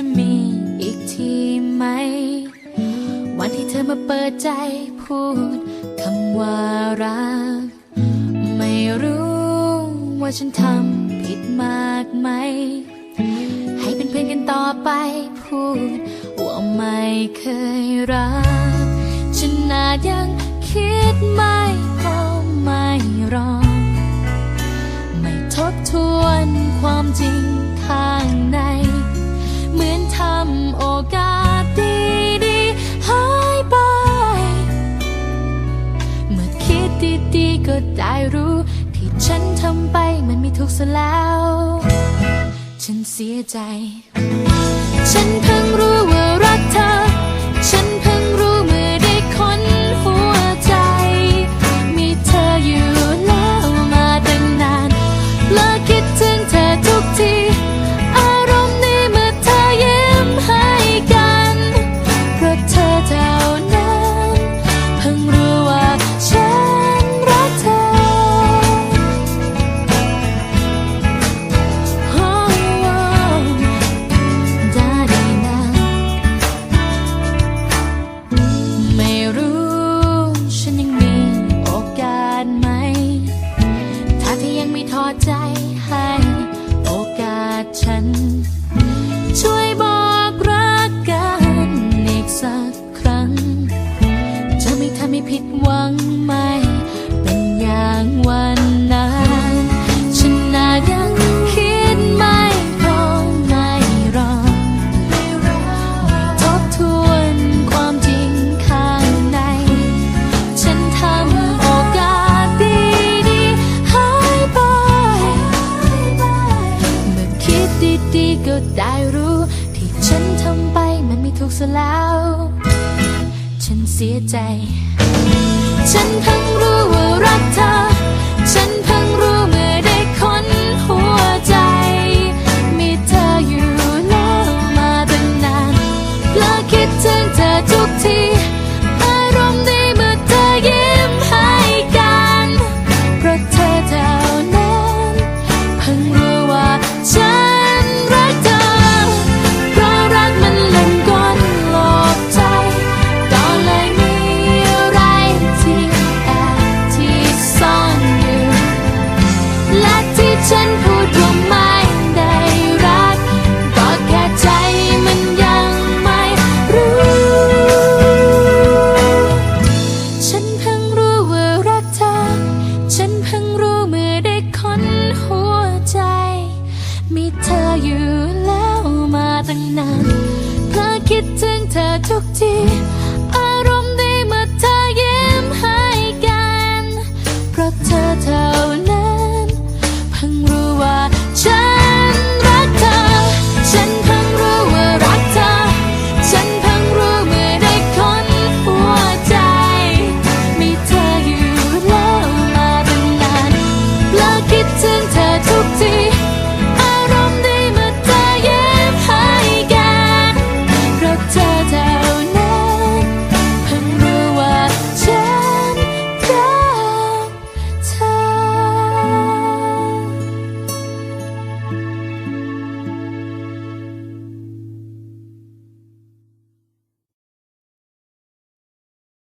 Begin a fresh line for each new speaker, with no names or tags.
จะมีอีกทีไหม วันที่เธอมาเปิดใจพูดคำว่ารัก ไม่รู้ว่าฉันทำผิดมากไหม ให้เป็นเพื่อนกันต่อไปพูด ว่าไม่เคยรัก ฉันนาจยังคิดไม่พอไม่รอ ไม่ทบทวนความจริงข้างใน เหมือนทำโอกาสดีดีหายไป เมื่อคิดดีๆก็ได้รู้ ที่ฉันทำไปมันไม่ถูกซะแล้ว ฉันเสียใจ ฉันเพิ่งรู้ว่ารักเธอ ผิดหวังไหม เป็นอย่างวันนั้นฉันน่ายังคิดไม่พอไม่รอไม่ทบทวนความจริงข้างใน ฉันทำโอกาสดีๆหายไป เมื่อคิดดีๆก็ได้รู้ ที่ฉันทำไปมันไม่ถูกซะแล้ว ฉันเสียใจ ฉันเพิ่งรู้ว่ารักเธอ ฉัน